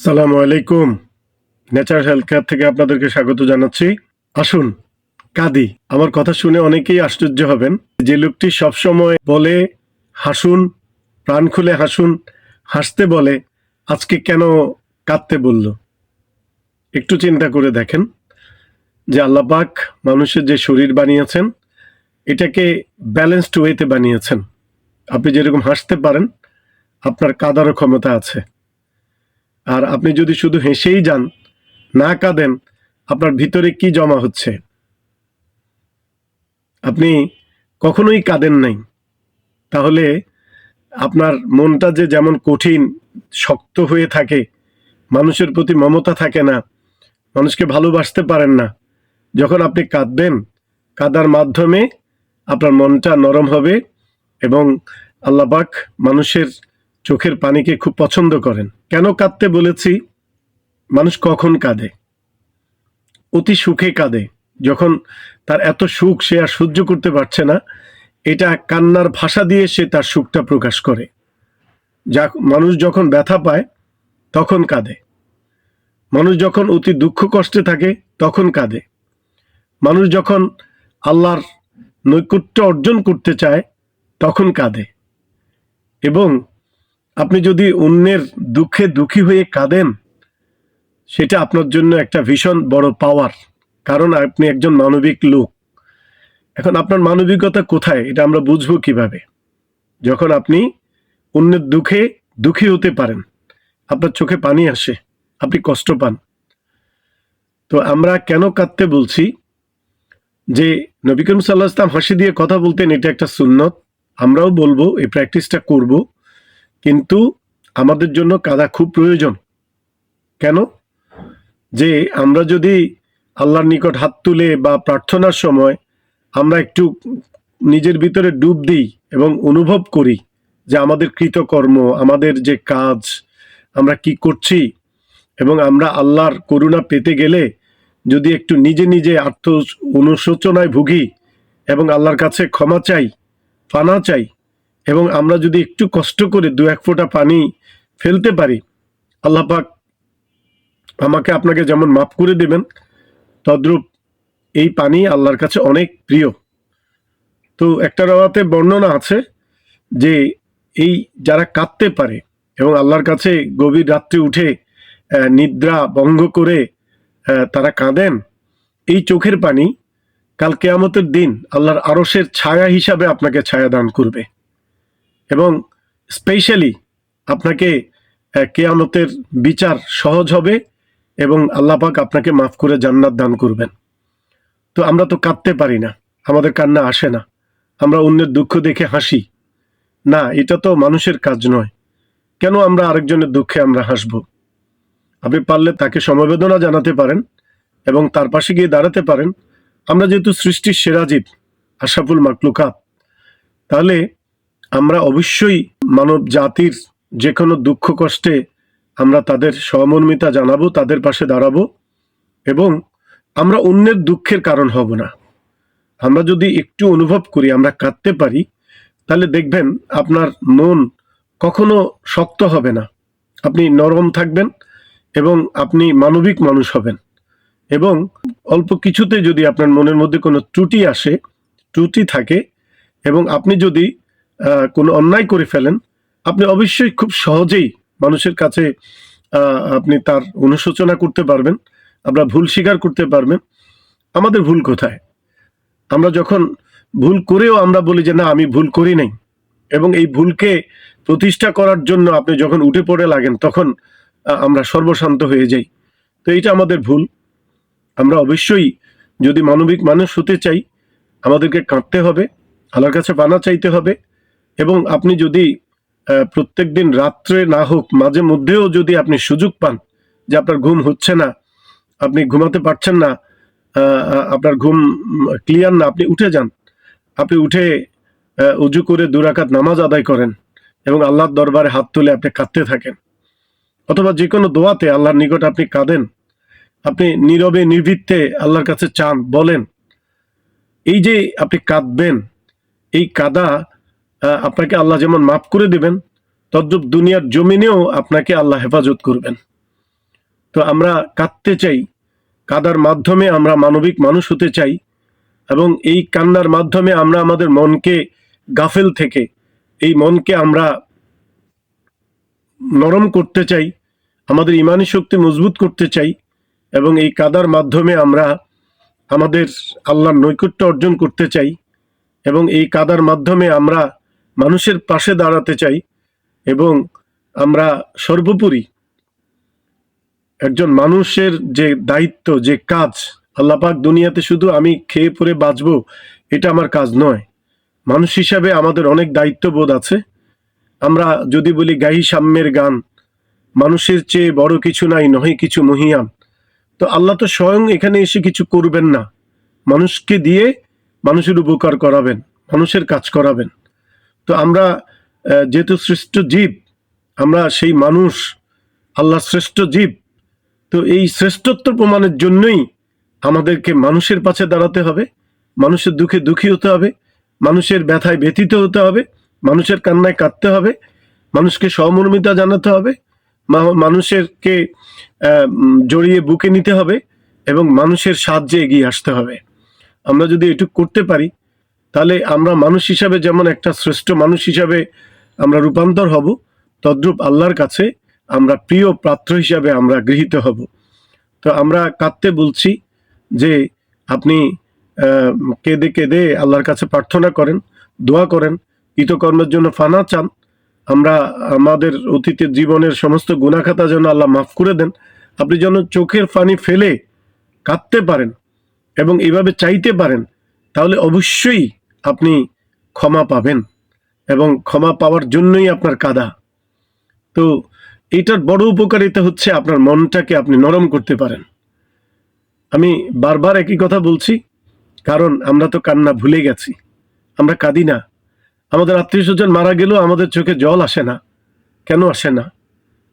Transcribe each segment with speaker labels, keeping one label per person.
Speaker 1: সালামু আলাইকুম। Nature health care থেকে আপনাদেরকে স্বাগত জানাচ্ছি। আসুন, কাদি। আমার কথা শুনে অনেকেই আশ্চর্য হবেন। যে লোকটি সবসময় বলে, হাসুন, প্রাণ খুলে হাসুন, হাসতে বলে, আজকে কেন কাঁদতে বলল? একটু চিন্তা করে দেখেন। যে আল্লাপাক মানুষের যে শরীর বানিয়েছেন, এটাকে ব্যালেন্সড ওয়েতে বানিয়েছেন। আপনি যেরকম হাসতে পারেন, আপনার কাদারও ক্ষমতা আছে। আর আপনি যদি শুধু হেসেই যান, না কাঁদেন, আপনার ভিতরে কি জমা হচ্ছে? আপনি কখনোই কাঁদেন নাই। তাহলে আপনার মনটা যে যেমন কঠিন, শক্ত হয়ে থাকে, মানুষের প্রতি মমতা থাকে না, মানুষকে ভালোবাসতে পারেন না, যখন আপনি কাঁদবেন, কাদার মাধ্যমে আপনার মনটা নরম হবে এবং আল্লাপাক মানুষের চোখের পানিকে খুব পছন্দ করেন। কেন কাঁদতে বলেছি? মানুষ কখন কাঁদে? অতি সুখে কাঁদে। যখন তার এত সুখ সে আর সহ্য করতে পারছে না, এটা কান্নার ভাষা দিয়ে সে তার সুখটা প্রকাশ করে। যা মানুষ যখন ব্যথা পায়, তখন কাঁদে। মানুষ যখন অতি দুঃখ কষ্টে থাকে, তখন কাঁদে। মানুষ যখন আল্লাহর নৈকট্য অর্জন করতে চায়, তখন কাঁদে। এবং আপনি যদি অন্যের দুঃখে দুঃখী হয়ে কাঁদেন, সেটা আপনার জন্য একটা ভীষণ বড় পাওয়ার কারণ আপনি একজন মানবিক লোক। এখন আপনার মানবিকতা কোথায়, এটা আমরা বুঝব কীভাবে? যখন আপনি অন্যের দুঃখে দুঃখী হতে পারেন, আপনার চোখে পানি আসে, আপনি কষ্ট পান। তো আমরা কেন কাঁদতে বলছি? যে নবী সাল্লাহ ইসলাম হাসি দিয়ে কথা বলতেন, এটা একটা সুন্নত, আমরাও বলব, এই প্র্যাকটিসটা করব। কিন্তু আমাদের জন্য কাদা খুব প্রয়োজন। কেন? যে আমরা যদি আল্লাহর নিকট হাত তুলে বা প্রার্থনার সময় আমরা একটু নিজের ভিতরে ডুব দিই এবং অনুভব করি যে আমাদের কৃতকর্ম, আমাদের যে কাজ, আমরা কি করছি এবং আমরা আল্লাহর করুণা পেতে গেলে যদি একটু নিজে নিজে আত্ম অনুশোচনায় ভুগি এবং আল্লাহর কাছে ক্ষমা চাই, ফানা চাই এবং আমরা যদি একটু কষ্ট করে দু এক ফোঁটা পানি ফেলতে পারি, আল্লাহ পাক আমাকে আপনাকে যেমন মাফ করে দেবেন, তদ্রূপ এই পানি আল্লাহর কাছে অনেক প্রিয়। তো একটা রাওয়াতে বর্ণনা আছে যে এই যারা কাঁদতে পারে এবং আল্লাহর কাছে গভীর রাত্রে উঠে নিদ্রা ভঙ্গ করে তারা কাঁদেন, এই চোখের পানি কাল কেয়ামতের দিন আল্লাহর আরসের ছায়া হিসাবে আপনাকে ছায়া দান করবে। এবং স্পেশালি আপনাকে কেয়ামতের বিচার সহজ হবে এবং আল্লাহ পাক আপনাকে মাফ করে জান্নাত দান করবেন। তো আমরা তো কাঁদতে পারি না, আমাদের কান্না আসে না, আমরা অন্যের দুঃখ দেখে হাসি। না, এটা তো মানুষের কাজ নয়, কেন আমরা আরেকজনের দুঃখে আমরা হাসব? আপনি পারলে তাকে সমবেদনা জানাতে পারেন এবং তার পাশে গিয়ে দাঁড়াতে পারেন। আমরা যেহেতু সৃষ্টির সেরা জীব আশাফুল মাকলুকাত তাহলে আমরা অবশ্যই মানব জাতির যে কোনো দুঃখ কষ্টে আমরা তাদের সহমর্মিতা জানাব, তাদের পাশে দাঁড়াবো এবং আমরা অন্যের দুঃখের কারণ হব না। আমরা যদি একটু অনুভব করি, আমরা কাঁদতে পারি, তাহলে দেখবেন আপনার মন কখনো শক্ত হবে না। আপনি নরম থাকবেন এবং আপনি মানবিক মানুষ হবেন এবং অল্প কিছুতে যদি আপনার মনের মধ্যে কোনো ত্রুটি আসে, ত্রুটি থাকে এবং আপনি যদি কোনো অন্যায় করে ফেলেন, আপনি অবশ্যই খুব সহজেই মানুষের কাছে আপনি তার অনুশোচনা করতে পারবেন, আমরা ভুল স্বীকার করতে পারবেন। আমাদের ভুল কোথায়? আমরা যখন ভুল করেও আমরা বলি যে, না, আমি ভুল করি নাই। এবং এই ভুলকে প্রতিষ্ঠা করার জন্য আপনি যখন উঠে পড়ে লাগেন, তখন আমরা সর্বশান্ত হয়ে যাই। তো এইটা আমাদের ভুল। আমরা অবশ্যই যদি মানবিক মানুষ হতে চাই, আমাদেরকে কাঁদতে হবে, আল্লাহর কাছে বানা চাইতে হবে এবং আপনি যদি প্রত্যেক দিন রাত্রে না হোক, মাঝে মধ্যেও যদি আপনি সুযোগ পান যে আপনার ঘুম হচ্ছে না, আপনি ঘুমাতে পারছেন না আপনার ঘুম ক্লিয়ার না, আপনি উঠে যান। আপনি উঠে উজু করে দুরাকাত নামাজ আদায় করেন এবং আল্লাহর দরবারে হাত তুলে আপনি কাঁদতে থাকেন। অথবা যে কোনো দোয়াতে আল্লাহর নিকট আপনি কাঁদেন, আপনি নীরবে, নির্ভীতে আল্লাহর কাছে চান, বলেন, এই যে আপনি কাঁদবেন, এই কাদা আপনাকে আল্লাহ যেমন মাফ করে দেবেন, তদ্রূপ দুনিয়ার জমিনেও আপনাকে আল্লাহ হেফাজত করবেন। তো আমরা কাঁদতে চাই, কাদার মাধ্যমে আমরা মানবিক মানুষ হতে চাই, এবং এই কান্নার মাধ্যমে আমরা আমাদের মনকে গাফেল থেকে, এই মনকে আমরা নরম করতে চাই, আমাদের ইমানি শক্তি মজবুত করতে চাই, এবং এই কাদার মাধ্যমে আমরা আমাদের আল্লাহর নৈকট্য অর্জন করতে চাই, এবং এই কাদার মাধ্যমে আমরা মানুষের পাশে দাঁড়াতে চাই এবং আমরা সর্বোপরি একজন মানুষের যে দায়িত্ব, যে কাজ আল্লাপাক দুনিয়াতে শুধু আমি খেয়ে পরে বাঁচবো, এটা আমার কাজ নয়। মানুষ হিসাবে আমাদের অনেক দায়িত্ববোধ আছে। আমরা যদি বলি গাহি সাম্যের গান, মানুষের চেয়ে বড় কিছু নাই, নহে কিছু মহিয়ান তো আল্লাহ তো স্বয়ং এখানে এসে কিছু করবেন না। মানুষকে দিয়ে মানুষের উপকার করাবেন, মানুষের কাজ করাবেন। তো আমরা যেহেতু শ্রেষ্ঠ জীব, আমরা সেই মানুষ, আল্লাহ শ্রেষ্ঠ জীব, তো এই শ্রেষ্ঠত্ব প্রমাণের জন্যই আমাদেরকে মানুষের পাশে দাঁড়াতে হবে, মানুষের দুঃখে দুঃখী হতে হবে, মানুষের ব্যথায় ব্যথিত হতে হবে, মানুষের কান্নায় কাঁদতে হবে, মানুষকে সহমর্মিতা জানাতে হবে মানুষেরকে জড়িয়ে বুকে নিতে হবে এবং মানুষের সাহায্যে এগিয়ে আসতে হবে। আমরা যদি এটুকু করতে পারি তাহলে আমরা মানুষ হিসাবে যেমন একটা শ্রেষ্ঠ মানুষ হিসাবে আমরা রূপান্তর হব, তদ্রূপ আল্লাহর কাছে আমরা প্রিয় পাত্র হিসাবে আমরা গৃহীত হব। তো আমরা কাঁদতে বলছি যে আপনি কেঁদে কেঁদে আল্লাহর কাছে প্রার্থনা করেন, দোয়া করেন, কৃতকর্মের জন্য ফানা চান। আমরা আমাদের অতীতের জীবনের সমস্ত গুণাখাতা যেন আল্লাহ মাফ করে দেন। আপনি যেন চোখের ফানি ফেলে কাঁদতে পারেন এবং এভাবে চাইতে পারেন, তাহলে অবশ্যই আপনি ক্ষমা পাবেন এবং ক্ষমা পাওয়ার জন্যই আপনার কাদা। তো এইটার বড় উপকারিতা হচ্ছে আপনার মনটাকে আপনি নরম করতে পারেন। আমি বারবার একই কথা বলছি, কারণ আমরা তো কান্না ভুলে গেছি। আমরা কাঁদি না। আমাদের আত্মীয় স্বজন মারা গেলেও আমাদের চোখে জল আসে না। কেন আসে না?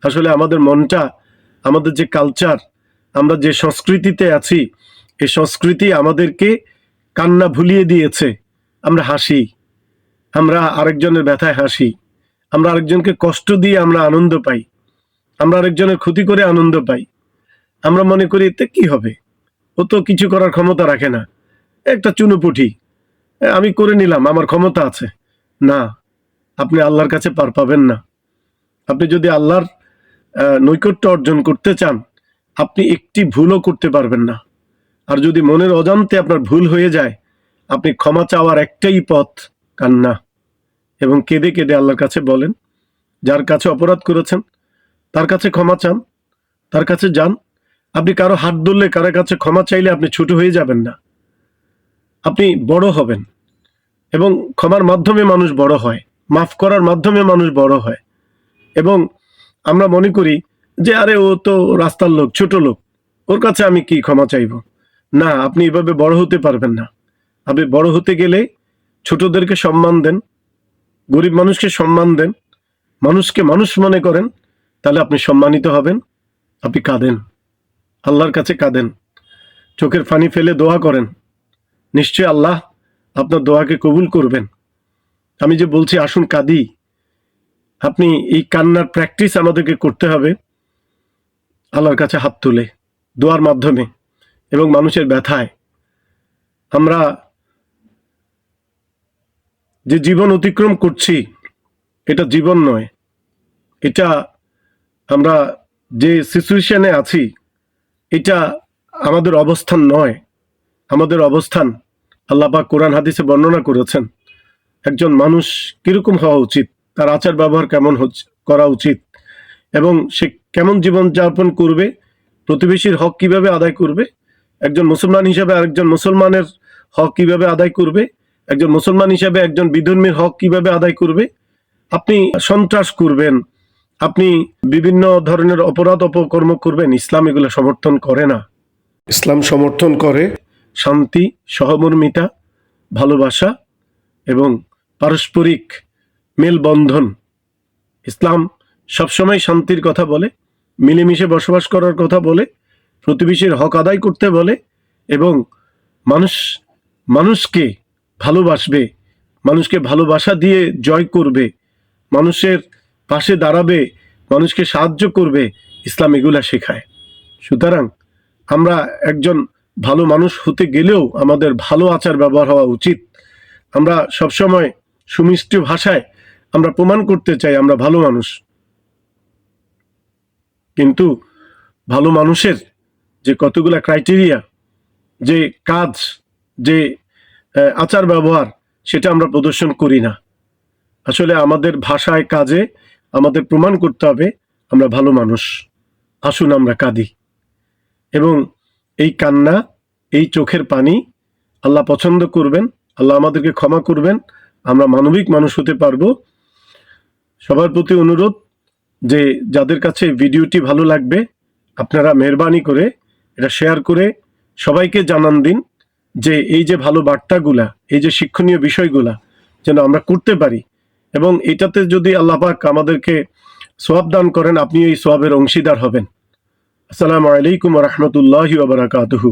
Speaker 1: আসলে আমাদের মনটা, আমাদের যে কালচার আমরা যে সংস্কৃতিতে আছি, এই সংস্কৃতি আমাদেরকে কান্না ভুলিয়ে দিয়েছে। আমরা হাসি, আমরা আরেকজনের ব্যথায় হাসি, আমরা আরেকজনকে কষ্ট দিয়ে আমরা আনন্দ পাই, আমরা আরেকজনের ক্ষতি করে আনন্দ পাই, আমরা মনে করি এতে কি হবে? ও তো কিছু করার ক্ষমতা রাখে না। একটা চুনোপুঠি আমি করে নিলাম, আমার ক্ষমতা আছে। না, আপনি আল্লাহর কাছে পার পাবেন না। আপনি যদি আল্লাহর নৈকট্য অর্জন করতে চান, আপনি একটি ভুলও করতে পারবেন না। আর যদি মনের অজান্তে আপনার ভুল হয়ে যায় আপনি ক্ষমা চাওয়ার একটাই পথ কান্না এবং কেঁদে কেঁদে আল্লাহর কাছে বলেন, যার কাছে অপরাধ করেছেন, তার কাছে ক্ষমা চান, তার কাছে যান। আপনি কারও হাত ধরলে কারও কাছে ক্ষমা চাইলে আপনি ছোট হয়ে যাবেন না। আপনি বড় হবেন এবং ক্ষমার মাধ্যমে মানুষ বড় হয়, মাফ করার মাধ্যমে মানুষ বড় হয়। এবং আমরা মনে করি যে, আরে, ও তো রাস্তার লোক, ছোট লোক, ওর কাছে আমি কি ক্ষমা চাইব? না, আপনি এভাবে বড় হতে পারবেন না। আপনি বড় হতে গেলে ছোটদেরকে সম্মান দেন, গরিব মানুষকে সম্মান দেন, মানুষকে মানুষ মনে করেন, তাহলে আপনি সম্মানিত হবেন, আপনি কাঁদেন, আল্লাহর কাছে কাঁদেন, চোখের পানি ফেলে দোয়া করেন নিশ্চয় আল্লাহ আপনার দোয়াকে কবুল করবেন। আমি যে বলছি, আসুন কাঁদি, আপনি এই কান্নার প্র্যাকটিস আমাদেরকে করতে হবে, আল্লাহর কাছে হাত তুলে, দোয়ার মাধ্যমে এবং মানুষের ব্যথায়। আমরা যে জীবন অতিক্রম করছি, এটা জীবন নয়। এটা আমরা যে সিচুয়েশনে আছি, এটা আমাদের অবস্থান নয়। আমাদের অবস্থান আল্লাপাক কোরআন হাদিসে বর্ণনা করেছেন, একজন মানুষ কীরকম হওয়া উচিত, তার আচার ব্যবহার কেমন করা উচিত, এবং সে কেমন জীবন যাপন করবে, প্রতিবেশীর হক কীভাবে আদায় করবে, একজন মুসলমান হিসাবে আরেকজন মুসলমানের হক কীভাবে আদায় করবে একজন মুসলমান হিসাবে একজন বিধর্মীর হক কীভাবে আদায় করবে? আপনি সন্ত্রাস করবেন। আপনি বিভিন্ন ধরনের অপরাধ অপকর্ম করবেন। ইসলাম এগুলো সমর্থন করে না। ইসলাম সমর্থন করে। শান্তি সহমর্মিতা ভালোবাসা এবং পারস্পরিক মেলবন্ধন। ইসলাম সবসময় শান্তির কথা বলে মিলেমিশে বসবাস করার কথা বলে প্রতিবেশীর হক আদায় করতে বলে এবং মানুষ মানুষকে ভালোবাসবে, মানুষকে ভালোবাসা দিয়ে জয় করবে, মানুষের পাশে দাঁড়াবে, মানুষকে সাহায্য করবে, ইসলাম এগুলা শেখায়। সুতরাং আমরা একজন ভালো মানুষ হতে গেলেও আমাদের ভালো আচার ব্যবহার হওয়া উচিত। আমরা সবসময় সুমিষ্টি ভাষায় আমরা প্রমাণ করতে চাই আমরা ভালো মানুষ। কিন্তু ভালো মানুষের যে কতগুলা ক্রাইটেরিয়া, যে কাজ, যে আচার ব্যবহার সেটা আমরা প্রদর্শন করি না। আসলে আমাদের ভাষায় কাজে আমাদের প্রমাণ করতে হবে আমরা ভালো মানুষ। আসুন আমরা কাঁদি। এবং এই কান্না, এই চোখের পানি আল্লাহ পছন্দ করবেন, আল্লাহ আমাদেরকে ক্ষমা করবেন, আমরা মানবিক মানুষ হতে পারব। সবার প্রতি অনুরোধ যে যাদের কাছে ভিডিওটি ভালো লাগবে, আপনারা মেহরবানি করে এটা শেয়ার করে সবাইকে জানান দিন। যে এই যে ভালো বার্তাগুলা, এই যে শিক্ষণীয় বিষয়গুলা যেন আমরা করতে পারি এবং এটাতে যদি আল্লাপাক আমাদেরকে সোয়াব দান করেন আপনি এই সোয়াবের অংশীদার হবেন। আসসালামু আলাইকুম রহমতুল্লাহ বারাকাতুহু।